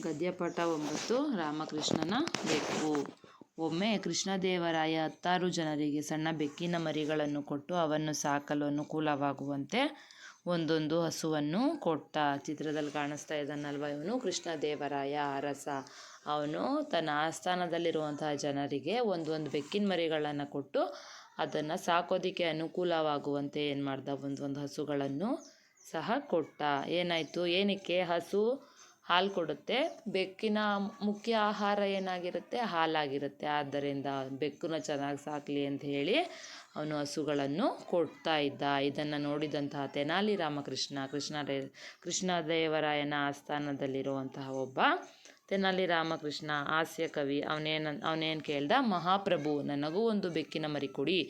ಗದ್ಯಪಾಠ ಒಂಬತ್ತು, ರಾಮಕೃಷ್ಣನ ಬೆಕ್ಕು. ಒಮ್ಮೆ ಕೃಷ್ಣದೇವರಾಯ ಹತ್ತಾರು ಜನರಿಗೆ ಸಣ್ಣ ಬೆಕ್ಕಿನ ಮರಿಗಳನ್ನು ಕೊಟ್ಟು ಅವನ್ನು ಸಾಕಲು ಅನುಕೂಲವಾಗುವಂತೆ ಒಂದೊಂದು ಹಸುವನ್ನು ಕೊಟ್ಟ. ಚಿತ್ರದಲ್ಲಿ ಕಾಣಿಸ್ತಾ ಇದ್ದಾನಲ್ವ ಇವನು ಕೃಷ್ಣದೇವರಾಯ ಅರಸ. ಅವನು ತನ್ನ ಆಸ್ಥಾನದಲ್ಲಿರುವಂತಹ ಜನರಿಗೆ ಒಂದೊಂದು ಬೆಕ್ಕಿನ ಮರಿಗಳನ್ನು ಕೊಟ್ಟು ಅದನ್ನು ಸಾಕೋದಕ್ಕೆ ಅನುಕೂಲವಾಗುವಂತೆ ಏನು ಮಾಡ್ದ ಒಂದೊಂದು ಹಸುಗಳನ್ನು ಸಹ ಕೊಟ್ಟ. ಏನಾಯಿತು? ಏನಕ್ಕೆ? ಹಸು ಹಾಲು ಕೊಡುತ್ತೆ. ಬೆಕ್ಕಿನ ಮುಖ್ಯ ಆಹಾರ ಏನಾಗಿರುತ್ತೆ? ಹಾಲಾಗಿರುತ್ತೆ. ಆದ್ದರಿಂದ ಬೆಕ್ಕನ್ನ ಚೆನ್ನಾಗಿ ಸಾಕಲಿ ಅಂತ ಹೇಳಿ ಅವನು ಹಸುಗಳನ್ನು ಕೊಡ್ತಾ ಇದ್ದ. ಇದನ್ನು ನೋಡಿದಂತಹ ತೆನಾಲಿ ರಾಮಕೃಷ್ಣ, ಕೃಷ್ಣ ಕೃಷ್ಣದೇವರಾಯನ ಆಸ್ಥಾನದಲ್ಲಿರುವಂತಹ ಒಬ್ಬ ತೆನಾಲಿ ರಾಮಕೃಷ್ಣ, ಹಾಸ್ಯ ಕವಿ. ಅವನೇನು ಅವನೇನು ಕೇಳ್ದ? ಮಹಾಪ್ರಭು, ನನಗೂ ಒಂದು ಬೆಕ್ಕಿನ ಮರಿ ಕೊಡಿ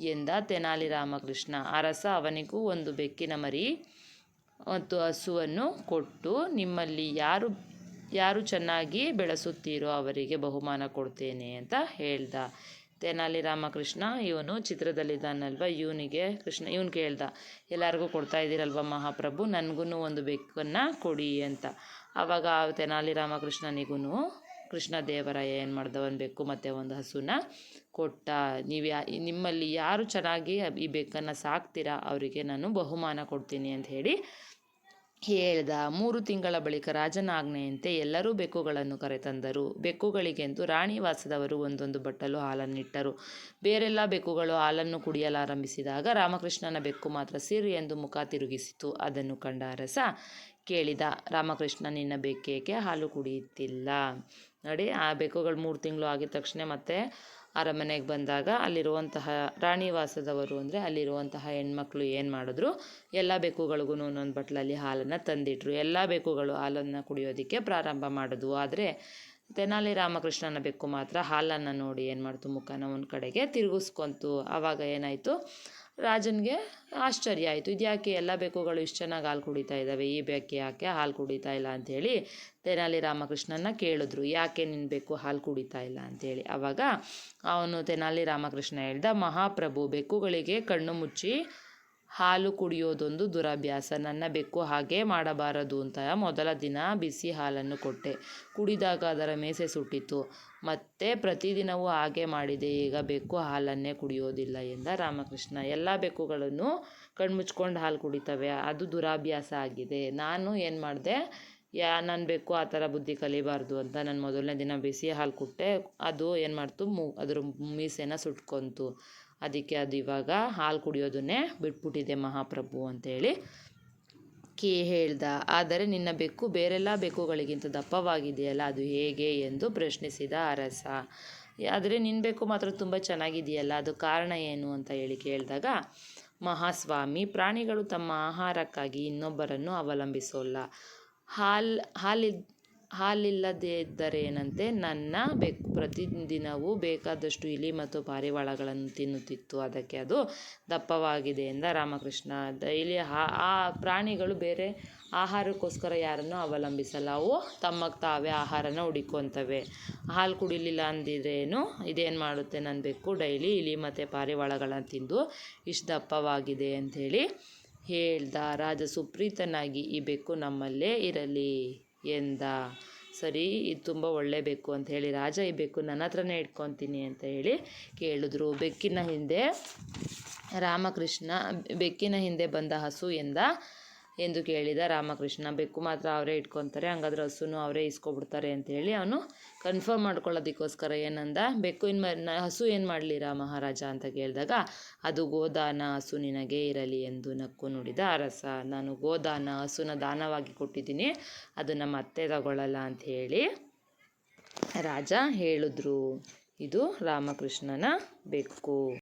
ಎಂದ ತೆನಾಲಿ ರಾಮಕೃಷ್ಣ. ಅರಸ ಅವನಿಗೂ ಒಂದು ಬೆಕ್ಕಿನ ಮರಿ ಮತ್ತು ಹಸುವನ್ನು ಕೊಟ್ಟು ನಿಮ್ಮಲ್ಲಿ ಯಾರು ಯಾರು ಚೆನ್ನಾಗಿ ಬೆಳೆಸುತ್ತೀರೋ ಅವರಿಗೆ ಬಹುಮಾನ ಕೊಡ್ತೇನೆ ಅಂತ ಹೇಳ್ದ. ತೆನಾಲಿ ರಾಮಕೃಷ್ಣ, ಇವನು ಚಿತ್ರದಲ್ಲಿದ್ದಾನಲ್ವ? ಇವನಿಗೆ ಕೃಷ್ಣ, ಇವನು ಕೇಳ್ದ, ಎಲ್ಲರಿಗೂ ಕೊಡ್ತಾ ಇದ್ದೀರಲ್ವ ಮಹಾಪ್ರಭು? ನನಗೂ ಒಂದು ಬೆಕ್ಕನ್ನು ಕೊಡಿ ಅಂತ. ಆವಾಗ ತೆನಾಲಿ ರಾಮಕೃಷ್ಣನಿಗೂ ಕೃಷ್ಣ ದೇವರಾಯ ಏನು ಮಾಡ್ದ ಒಂದು ಬೆಕ್ಕು ಮತ್ತು ಒಂದು ಹಸುನ ಕೊಟ್ಟ. ನೀವು ಯಾ, ನಿಮ್ಮಲ್ಲಿ ಯಾರು ಚೆನ್ನಾಗಿ ಈ ಬೆಕ್ಕನ್ನು ಸಾಕ್ತೀರಾ, ಅವರಿಗೆ ನಾನು ಬಹುಮಾನ ಕೊಡ್ತೀನಿ ಅಂತ ಹೇಳಿ ಹೇಳ್ದ ಮೂರು ತಿಂಗಳ ಬಳಿಕ ರಾಜನ ಆಜ್ಞೆಯಂತೆ ಎಲ್ಲರೂ ಬೆಕ್ಕುಗಳನ್ನು ಕರೆತಂದರು. ಬೆಕ್ಕುಗಳಿಗೆಂದು ರಾಣಿವಾಸದವರು ಒಂದೊಂದು ಬಟ್ಟಲು ಹಾಲನ್ನಿಟ್ಟರು. ಬೇರೆಲ್ಲ ಬೆಕ್ಕುಗಳು ಹಾಲನ್ನು ಕುಡಿಯಲಾರಂಭಿಸಿದಾಗ ರಾಮಕೃಷ್ಣನ ಬೆಕ್ಕು ಮಾತ್ರ ಸಿರಿ ಎಂದು ಮುಖ ತಿರುಗಿಸಿತು. ಅದನ್ನು ಕಂಡ ಅರಸ ಕೇಳಿದ, ರಾಮಕೃಷ್ಣ, ನಿನ್ನ ಬೆಕ್ಕೇಕೆ ಹಾಲು ಕುಡಿಯುತ್ತಿಲ್ಲ? ನೋಡಿ, ಆ ಬೆಕ್ಕುಗಳು ಮೂರು ತಿಂಗಳು ಆಗಿದ ತಕ್ಷಣ ಮತ್ತೆ ಅರಮನೆಗೆ ಬಂದಾಗ ಅಲ್ಲಿರುವಂತಹ ರಾಣಿವಾಸದವರು ಅಂದರೆ ಅಲ್ಲಿರುವಂತಹ ಹೆಣ್ಮಕ್ಳು ಏನು ಮಾಡಿದ್ರು? ಎಲ್ಲ ಬೆಕ್ಕುಗಳಿಗೂ ಒಂದೊಂದು ಬಟ್ಲಲ್ಲಿ ಹಾಲನ್ನು ತಂದಿಟ್ರು. ಎಲ್ಲ ಬೆಕ್ಕುಗಳು ಹಾಲನ್ನು ಕುಡಿಯೋದಕ್ಕೆ ಪ್ರಾರಂಭ ಮಾಡಿದ್ವು. ಆದರೆ ತೆನಾಲಿ ರಾಮಕೃಷ್ಣನ ಬೆಕ್ಕು ಮಾತ್ರ ಹಾಲನ್ನು ನೋಡಿ ಏನು ಮಾಡ್ತು? ಮುಖನ ಒಂದು ಕಡೆಗೆ ತಿರುಗಿಸ್ಕೊಂತು. ಆವಾಗ ಏನಾಯಿತು? ರಾಜನಿಗೆ ಆಶ್ಚರ್ಯ ಆಯಿತು. ಇದ್ಯಾಕೆ ಎಲ್ಲ ಬೆಕ್ಕುಗಳು ಇಷ್ಟು ಚೆನ್ನಾಗಿ ಹಾಲು ಕುಡಿತಾ ಇದ್ದಾವೆ ಈ ಬೆಕ್ಕೆ ಯಾಕೆ ಹಾಲು ಕುಡಿತಾ ಇಲ್ಲ ಅಂಥೇಳಿ ತೆನಾಲಿ ರಾಮಕೃಷ್ಣನ ಕೇಳಿದ್ರು. ಯಾಕೆ ನಿನ್ನ ಬೆಕ್ಕು ಹಾಲು ಕುಡಿತಾ ಇಲ್ಲ ಅಂಥೇಳಿ ಆವಾಗ ಅವನು ತೆನಾಲಿ ರಾಮಕೃಷ್ಣ ಹೇಳ್ದ, ಮಹಾಪ್ರಭು, ಬೆಕ್ಕುಗಳಿಗೆ ಕಣ್ಣು ಮುಚ್ಚಿ ಹಾಲು ಕುಡಿಯೋದೊಂದು ದುರಭ್ಯಾಸ. ನನ್ನ ಬೆಕ್ಕು ಹಾಗೆ ಮಾಡಬಾರದು ಅಂತ ಮೊದಲ ದಿನ ಬಿಸಿ ಹಾಲನ್ನು ಕೊಟ್ಟೆ. ಕುಡಿದಾಗ ಅದರ ಮೇಸೆ ಸುಟ್ಟಿತು ಮತ್ತೆ ಪ್ರತಿದಿನವೂ ಹಾಗೆ ಮಾಡಿದೆ. ಈಗ ಬೆಕ್ಕು ಹಾಲನ್ನೇ ಕುಡಿಯೋದಿಲ್ಲ ಎಂದ ರಾಮಕೃಷ್ಣ. ಎಲ್ಲ ಬೆಕ್ಕುಗಳನ್ನು ಕಣ್ಮುಚ್ಕೊಂಡು ಹಾಲು ಕುಡಿತವೆ. ಅದು ದುರಾಭ್ಯಾಸ ಆಗಿದೆ. ನಾನು ಏನು ಮಾಡಿದೆ? ಯಾ ನನ್ನ ಬೇಕು ಆ ಥರ ಬುದ್ಧಿ ಕಲಿಬಾರ್ದು ಅಂತ ನಾನು ಮೊದಲನೇ ದಿನ ಬಿಸಿ ಹಾಲು ಕೊಟ್ಟೆ, ಅದು ಏನು ಮಾಡ್ತು, ಮು, ಅದ್ರ ಮೀಸೆನ ಸುಟ್ಕೊಂತು. ಅದಕ್ಕೆ ಅದು ಇವಾಗ ಹಾಲು ಕುಡಿಯೋದನ್ನೇ ಬಿಟ್ಬಿಟ್ಟಿದೆ ಮಹಾಪ್ರಭು ಅಂತೇಳಿ ಕೇ ಹೇಳ್ದ. ಆದರೆ ನಿನ್ನ ಬೆಕ್ಕು ಬೇರೆಲ್ಲ ಬೆಕ್ಕುಗಳಿಗಿಂತ ದಪ್ಪವಾಗಿದೆಯಲ್ಲ, ಅದು ಹೇಗೆ ಎಂದು ಪ್ರಶ್ನಿಸಿದ ಅರಸ. ಆದರೆ ನಿನ್ನ ಬೆಕ್ಕು ಮಾತ್ರ ತುಂಬ ಚೆನ್ನಾಗಿದೆಯಲ್ಲ, ಅದು ಕಾರಣ ಏನು ಅಂತ ಹೇಳಿ ಕೇಳಿದಾಗ, ಮಹಾಸ್ವಾಮಿ ಪ್ರಾಣಿಗಳು ತಮ್ಮ ಆಹಾರಕ್ಕಾಗಿ ಇನ್ನೊಬ್ಬರನ್ನು ಅವಲಂಬಿಸೋಲ್ಲ. ಹಾಲು ಹಾಲಿ ಹಾಲಿಲ್ಲದೇ ಇದ್ದರೇನಂತೆ ನನ್ನ ಬೆಕ್ಕು ಪ್ರತಿದಿನವೂ ಬೇಕಾದಷ್ಟು ಇಲಿ ಮತ್ತು ಪಾರಿವಾಳಗಳನ್ನು ತಿನ್ನುತ್ತಿತ್ತು. ಅದಕ್ಕೆ ಅದು ದಪ್ಪವಾಗಿದೆ ಎಂದ ರಾಮಕೃಷ್ಣ. ಡೈಲಿ ಆ ಪ್ರಾಣಿಗಳು ಬೇರೆ ಆಹಾರಕ್ಕೋಸ್ಕರ ಯಾರನ್ನು ಅವಲಂಬಿಸಲ್ಲ. ಅವು ತಮಗೆ ತಾವೇ ಆಹಾರನ ಹುಡುಕೊಂತವೆ. ಹಾಲು ಕುಡಿಲಿಲ್ಲ ಅಂದಿದ್ರೇನು ಇದೇನು ಮಾಡುತ್ತೆ ನನ್ನ ಬೆಕ್ಕು? ಡೈಲಿ ಇಲಿ ಮತ್ತು ಪಾರಿವಾಳಗಳನ್ನು ತಿಂದು ಇಷ್ಟು ದಪ್ಪವಾಗಿದೆ ಅಂಥೇಳಿ ಹೇಳ್ದ ರಾಜ ಸುಪ್ರೀತನಾಗಿ ಈ ಬೆಕ್ಕು ನಮ್ಮಲ್ಲೇ ಇರಲಿ ಎಂದ. ಸರಿ, ಇದು ತುಂಬ ಒಳ್ಳೆ ಬೆಕ್ಕು ಅಂತ ಹೇಳಿ, ರಾಜ ಈ ಬೆಕ್ಕು ನನ್ನ ಹತ್ರನೇ ಇಟ್ಕೊತೀನಿ ಅಂತ ಹೇಳಿ ಕೇಳಿದ್ರು. ಬೆಕ್ಕಿನ ಹಿಂದೆ ರಾಮಕೃಷ್ಣ, ಬೆಕ್ಕಿನ ಹಿಂದೆ ಬಂದ ಹಸು ಎಂದ. ಎಂದು ಕೇಳಿದ ರಾಮಕೃಷ್ಣ, ಬೆಕ್ಕು ಮಾತ್ರ ಅವರೇ ಇಟ್ಕೊತಾರೆ, ಹಂಗಾದ್ರೆ ಹಸುನು ಅವರೇ ಇಸ್ಕೊಬಿಡ್ತಾರೆ ಅಂತೇಳಿ ಅವನು ಕನ್ಫರ್ಮ್ ಮಾಡ್ಕೊಳ್ಳೋದಕ್ಕೋಸ್ಕರ ಏನಂದ, ಬೆಕ್ಕು ಇನ್ನು ಹಸು ಏನು ಮಾಡಲಿರಾ ಮಹಾರಾಜ ಅಂತ ಕೇಳಿದಾಗ, ಅದು ಗೋದಾನ ಹಸು ನಿನಗೆ ಇರಲಿ ಎಂದು ನಕ್ಕು ನುಡಿದ, ಅರಸ, ನಾನು ಗೋದಾನ ಹಸುನ ದಾನವಾಗಿ ಕೊಟ್ಟಿದ್ದೀನಿ, ಅದನ್ನು ಮತ್ತೆ ತಗೊಳ್ಳಲ್ಲ ಅಂತ ಹೇಳಿ ರಾಜ ಹೇಳಿದ್ರು, ಇದು ರಾಮಕೃಷ್ಣನ ಬೆಕ್ಕು.